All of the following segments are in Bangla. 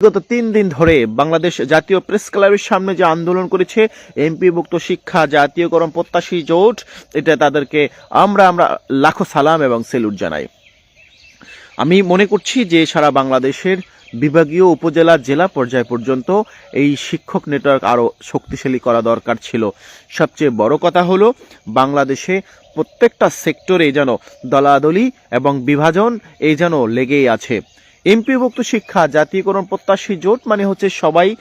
গত তিন দিন ধরে বাংলাদেশ জাতীয় প্রেস ক্লাবের সামনে যে আন্দোলন করেছে, এমপিভুক্ত শিক্ষা, জাতীয়করণ প্রত্যাশী জোট, এটা তাদেরকে আমরা আমরা লাখো সালাম এবং সেলুট জানাই। আমি মনে করছি যে সারা বাংলাদেশের বিভাগীয় উপজেলা, জেলা পর্যায় পর্যন্ত এই শিক্ষক নেটওয়ার্ক আরও শক্তিশালী করা দরকার ছিল। সবচেয়ে বড় কথা হলো, বাংলাদেশে প্রত্যেকটা সেক্টরে যেন দলাদলি এবং বিভাজন এই যেন লেগেই আছে। এমপিভুক্ত শিক্ষা, জাতীয়করণ প্রত্যাশী জোট মানে হচ্ছে সবাই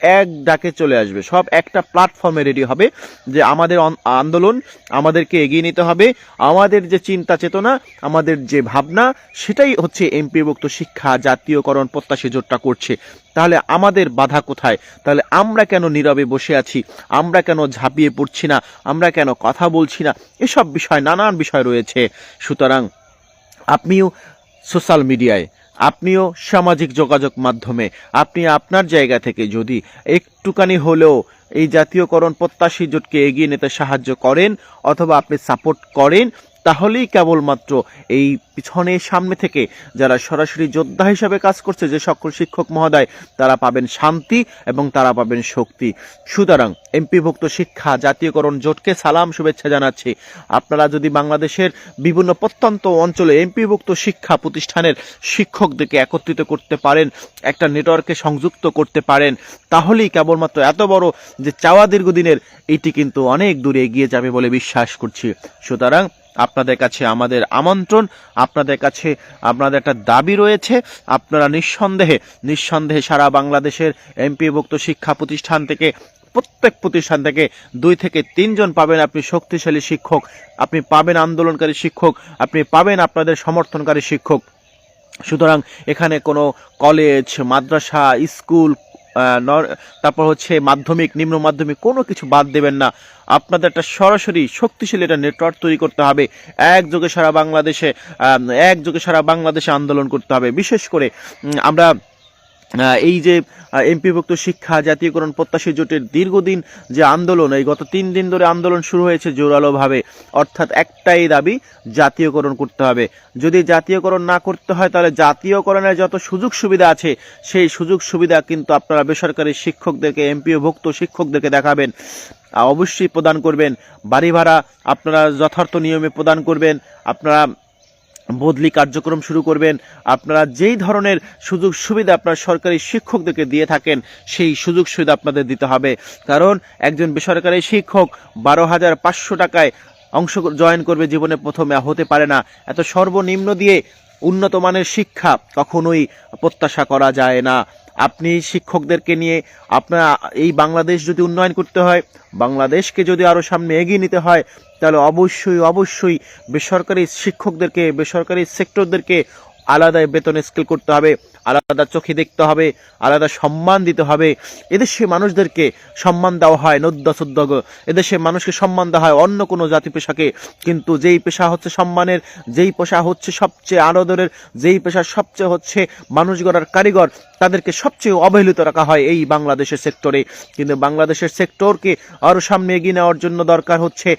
এক ডাকে চলে আসবে। সব একটা প্ল্যাটফর্মে রেডি হবে যে আমাদের আন্দোলন আমাদেরকে এগিয়ে নিতে হবে। আমাদের যে চিন্তা চেতনা, আমাদের যে ভাবনা, সেটাই হচ্ছে এমপিভুক্ত শিক্ষা, জাতীয়করণ প্রত্যাশী জোটটা করছে। তাহলে আমাদের বাধা কোথায়? তাহলে আমরা কেন নীরবে বসে আছি? আমরা কেন ঝাঁপিয়ে পড়ছি না? আমরা কেন কথা বলছি না? এসব বিষয়, নানান বিষয় রয়েছে। সুতরাং আপনিও সোশ্যাল মিডিয়ায় আপনিও সামাজিক যোগাযোগ মাধ্যমে, আপনি আপনার জায়গা থেকে যদি একটুখানি হলেও এই জাতীয়করণ প্রত্যাশী জোটকে এগিয়ে নিতে সাহায্য করেন অথবা আপনি সাপোর্ট করেন তাহলেই কেবলমাত্র এই পিছনে সামনে থেকে যারা সরাসরি যোদ্ধা হিসাবে কাজ করছে, যে সকল শিক্ষক মহোদয়, তারা পাবেন শান্তি এবং তারা পাবেন শক্তি। সুতরাং এমপিভুক্ত শিক্ষা, জাতীয়করণ জোটকে সালাম, শুভেচ্ছা জানাচ্ছি। আপনারা যদি বাংলাদেশের বিভিন্ন প্রত্যন্ত অঞ্চলে এমপিভুক্ত শিক্ষা প্রতিষ্ঠানের শিক্ষকদেরকে একত্রিত করতে পারেন, একটা নেটওয়ার্কে সংযুক্ত করতে পারেন, তাহলেই কেবলমাত্র এত বড় যে চাওয়া দীর্ঘদিনের, এটি কিন্তু অনেক দূরে এগিয়ে যাবে বলে বিশ্বাস করছি। সুতরাং আপনাদের কাছে আমাদের আমন্ত্রণ, আপনাদের কাছে আপনাদের একটা দাবি রয়েছে। আপনারা নিঃসন্দেহে নিঃসন্দেহে সারা বাংলাদেশের এমপিভুক্ত শিক্ষা প্রতিষ্ঠান থেকে, প্রত্যেক প্রতিষ্ঠান থেকে দুই থেকে তিনজন পাবেন আপনি শক্তিশালী শিক্ষক, আপনি পাবেন আন্দোলনকারী শিক্ষক, আপনি পাবেন আপনাদের সমর্থনকারী শিক্ষক। সুতরাং এখানে কোনো কলেজ মাদ্রাসা স্কুল তারপর হচ্ছে মাধ্যমিক, নিম্ন মাধ্যমিক, কোনো কিছু বাদ দেবেন না। আপনাদের একটা সরাসরি শক্তিশালী একটা নেটওয়ার্ক তৈরি করতে হবে। একযোগে সারা বাংলাদেশে একযোগে সারা বাংলাদেশে আন্দোলন করতে হবে। বিশেষ করে আমরা এই যে এমপিভুক্ত শিক্ষা, জাতীয়করণ, প্রত্যাশী জোটের দীর্ঘদিন যে আন্দোলন, এই গত তিন দিন ধরে আন্দোলন শুরু হয়েছে জোরালোভাবে। অর্থাৎ একটাই দাবি, জাতীয়করণ করতে হবে। যদি জাতীয়করণ না করতে হয়, তাহলে জাতীয়করণের যত সুযোগ সুবিধা আছে, সেই সুযোগ সুবিধা কিন্তু আপনারা বেসরকারি শিক্ষকদেরকে এমপিওভুক্ত শিক্ষকদেরকে দেখাবেন। অবশ্যই প্রদান করবেন। বাড়ি ভাড়া আপনারা যথার্থ নিয়মে প্রদান করবেন। আপনারা বদলি কার্যক্রম শুরু করবেন। আপনারা যেই ধরনের সুযোগ সুবিধা আপনার সরকারি শিক্ষকদেরকে দিয়ে থাকেন, সেই সুযোগ সুবিধা আপনাদের দিতে হবে। কারণ একজন বেসরকারি শিক্ষক বারো হাজার পাঁচশো টাকায় অংশ জয়েন করবে, জীবনে প্রথমে হতে পারে না। এত সর্বনিম্ন দিয়ে উন্নত মানের শিক্ষা কখনোই প্রত্যাশা করা যায় না। আপনি শিক্ষকদেরকে নিয়ে আপনার এই বাংলাদেশ যদি উন্নয়ন করতে হয়, বাংলাদেশকে যদি আরও সামনে এগিয়ে নিতে হয়, তাহলে অবশ্যই অবশ্যই বেসরকারি শিক্ষকদেরকে, বেসরকারি সেক্টরদেরকে আলাদা বেতন স্কেল করতে হবে, আলাদা চোখে দেখতে হবে, আলাদা সম্মান দিতে হবে। এদেশে মানুষদেরকে সম্মান দেওয়া হয় নদ্যাসুদ্যগ এদেশে মানুষকে সম্মান দেওয়া হয় অন্য কোনো জাতি পেশাকে, কিন্তু যেই পেশা হচ্ছে সম্মানের, যেই পেশা হচ্ছে সবচেয়ে আনন্দের যেই পেশা সবচেয়ে হচ্ছে মানুষ গড়ার কারিগর, তাদেরকে সবচেয়ে অবহেলিত রাখা হয় এই বাংলাদেশের সেক্টরে। কিন্তু বাংলাদেশের সেক্টরকে আরও সামনে এগিয়ে নেওয়ার জন্য দরকার হচ্ছে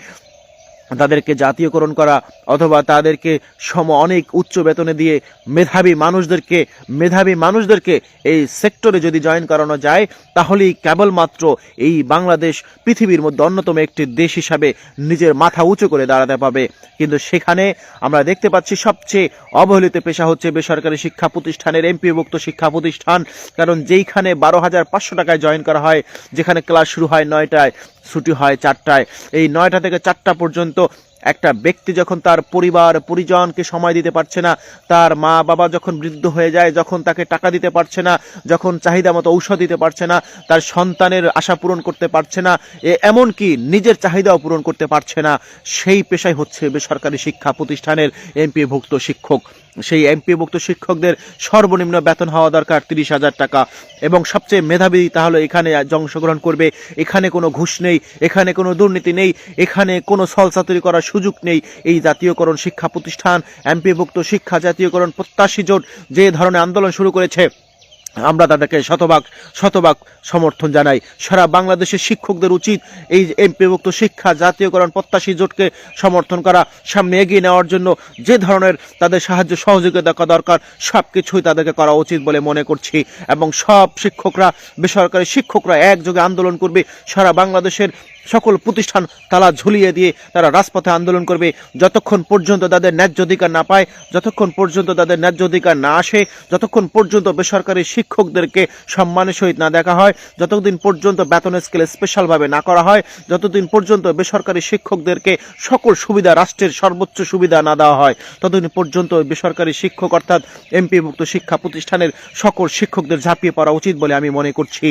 তাদেরকে জাতীয়করণ করা অথবা তাদেরকে সম অনেক উচ্চ বেতনে দিয়ে মেধাবী মানুষদেরকে মেধাবী মানুষদেরকে এই সেক্টরে যদি জয়েন করানো যায়, তাহলেই কেবলমাত্র এই বাংলাদেশ পৃথিবীর মধ্যে অন্যতম একটি দেশ হিসাবে নিজের মাথা উঁচু করে দাঁড়াতে পারবে কিন্তু সেখানে আমরা দেখতে পাচ্ছি সবচেয়ে অবহেলিত পেশা হচ্ছে বেসরকারি শিক্ষা প্রতিষ্ঠানের এমপিভুক্ত শিক্ষা প্রতিষ্ঠান। কারণ যেইখানে বারো হাজার পাঁচশো টাকায় জয়েন করা হয়, যেখানে ক্লাস শুরু হয় নয়টায় ছুটি হয় চারটায়। এই নয়টা থেকে চারটা পর্যন্ত একটা ব্যক্তি যখন তার পরিবার, পরিজনকে সময় দিতে পারছে না, তার মা বাবা যখন বৃদ্ধ হয়ে যায়, যখন তাকে টাকা দিতে পারছে না, যখন চাহিদা মতো ঔষধ দিতে পারছে না, তার সন্তানের আশা পূরণ করতে পারছে না, এ এমনকি নিজের চাহিদাও পূরণ করতে পারছে না, সেই পেশাই হচ্ছে বেসরকারি শিক্ষা প্রতিষ্ঠানের এমপিভুক্ত শিক্ষক। সেই এমপিভুক্ত শিক্ষকদের সর্বনিম্ন বেতন হওয়া দরকার তিরিশ হাজার টাকা। এবং সবচেয়ে মেধাবী তাহলে এখানে অংশগ্রহণ করবে। এখানে কোনো ঘুষ নেই, এখানে কোনো দুর্নীতি নেই, এখানে কোনো সলসাতুরি করার সুযোগ নেই। এই জাতীয়করণ শিক্ষা প্রতিষ্ঠান, এমপিভুক্ত শিক্ষা জাতীয়করণ প্রত্যাশী জোট যে ধরনের আন্দোলন শুরু করেছে আমরা তাদেরকে শতভাগ শতভাগ সমর্থন জানাই। সারা বাংলাদেশের শিক্ষকদের উচিত এই এমপিভুক্ত শিক্ষা, জাতীয়করণ, প্রত্যাশী জোটকে সমর্থন করা, সামনে এগিয়ে নেওয়ার জন্য যে ধরনের তাদের সাহায্য, সহযোগিতা করা দরকার সব কিছুই তাদেরকে করা উচিত বলে মনে করছি। এবং সব শিক্ষকরা, বেসরকারি শিক্ষকরা একযোগে আন্দোলন করবে। সারা বাংলাদেশের সকল প্রতিষ্ঠান তালা ঝুলিয়ে দিয়ে তারা রাজপথে আন্দোলন করবে। যতক্ষণ পর্যন্ত তাদের ন্যায্য অধিকার না পায়, যতক্ষণ পর্যন্ত তাদের ন্যায্য অধিকার না আসে, যতক্ষণ পর্যন্ত বেসরকারি শিক্ষকদেরকে সম্মানের সহিত না দেখা হয়, যতদিন পর্যন্ত বেতন স্কেল স্পেশালভাবে না করা হয়, যতদিন পর্যন্ত বেসরকারি শিক্ষকদেরকে সকল সুবিধা, রাষ্ট্রের সর্বোচ্চ সুবিধা না দেওয়া হয়, ততদিন পর্যন্ত বেসরকারি শিক্ষক অর্থাৎ এমপি এমপিভুক্ত শিক্ষা প্রতিষ্ঠানের সকল শিক্ষকদের ঝাঁপিয়ে পড়া উচিত বলে আমি মনে করছি।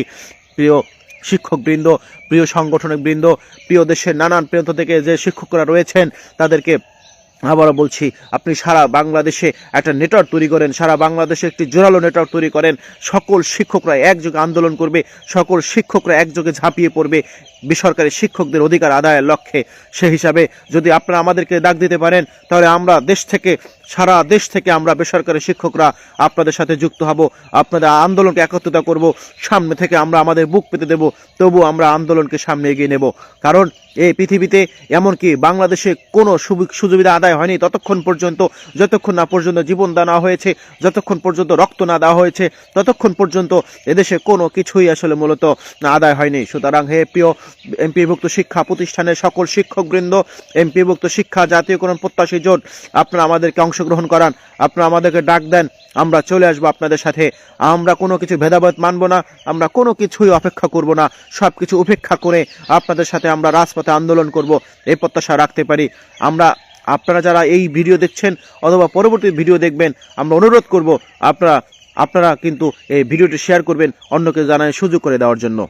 প্রিয় শিক্ষকবৃন্দ প্রিয় সাংগঠনিক বৃন্দ প্রিয় দেশের নানান প্রান্ত থেকে যে শিক্ষকরা রয়েছেন তাদেরকে আবারও বলছি, আপনি সারা বাংলাদেশে একটা নেটওয়ার্ক তৈরি করেন, সারা বাংলাদেশে একটি জোরালো নেটওয়ার্ক তৈরি করেন, সকল শিক্ষকরা একযোগে আন্দোলন করবে, সকল শিক্ষকরা একযোগে ঝাঁপিয়ে পড়বে, বেসরকারি শিক্ষকদের অধিকার আদায়ের লক্ষ্যে। সে হিসাবে যদি আপনারা আমাদেরকে ডাক দিতে পারেন, তাহলে আমরা দেশ থেকে, সারা দেশ থেকে আমরা বেসরকারি শিক্ষকরা আপনাদের সাথে যুক্ত হব, আপনাদের আন্দোলনকে একত্রিত করব, সামনে থেকে আমরা আমাদের বুক পেতে দেব তবু আমরা আন্দোলনকে সামনে এগিয়ে নেব। কারণ এই পৃথিবীতে, এমনকি বাংলাদেশে কোনো সুযোগিতা আদায় হয়নি। ততক্ষণ পর্যন্ত, যতক্ষণ না পর্যন্ত জীবন দান হয়েছে, যতক্ষণ পর্যন্ত রক্ত না দেওয়া হয়েছে, ততক্ষণ পর্যন্ত এদেশে কোনো কিছুই আসলে মূলত আদায় হয়নি। সুতরাং হে প্রিয় এমপিভুক্ত শিক্ষা প্রতিষ্ঠানের সকল শিক্ষকবৃন্দ, এমপিভুক্ত শিক্ষা জাতীয়করণ প্রত্যাশী জোট, আপনারা আমাদেরকে অংশগ্রহণ করান, আপনারা আমাদেরকে ডাক দেন, আমরা চলে আসব আপনাদের সাথে। আমরা কোনো কিছু ভেদাভেদ মানব না, আমরা কোনো কিছুই অপেক্ষা করব না সব কিছু উপেক্ষা করে আপনাদের সাথে আমরা রাজপথে আন্দোলন করব, এই প্রত্যাশা রাখতে পারি। আমরা, আপনারা যারা এই ভিডিও দেখছেন অথবা পরবর্তী ভিডিও দেখবেন, আমরা অনুরোধ করব আপনারা আপনারা কিন্তু এই ভিডিওটি শেয়ার করবেন, অন্যকে জানায় সুযোগ করে দেওয়ার জন্য।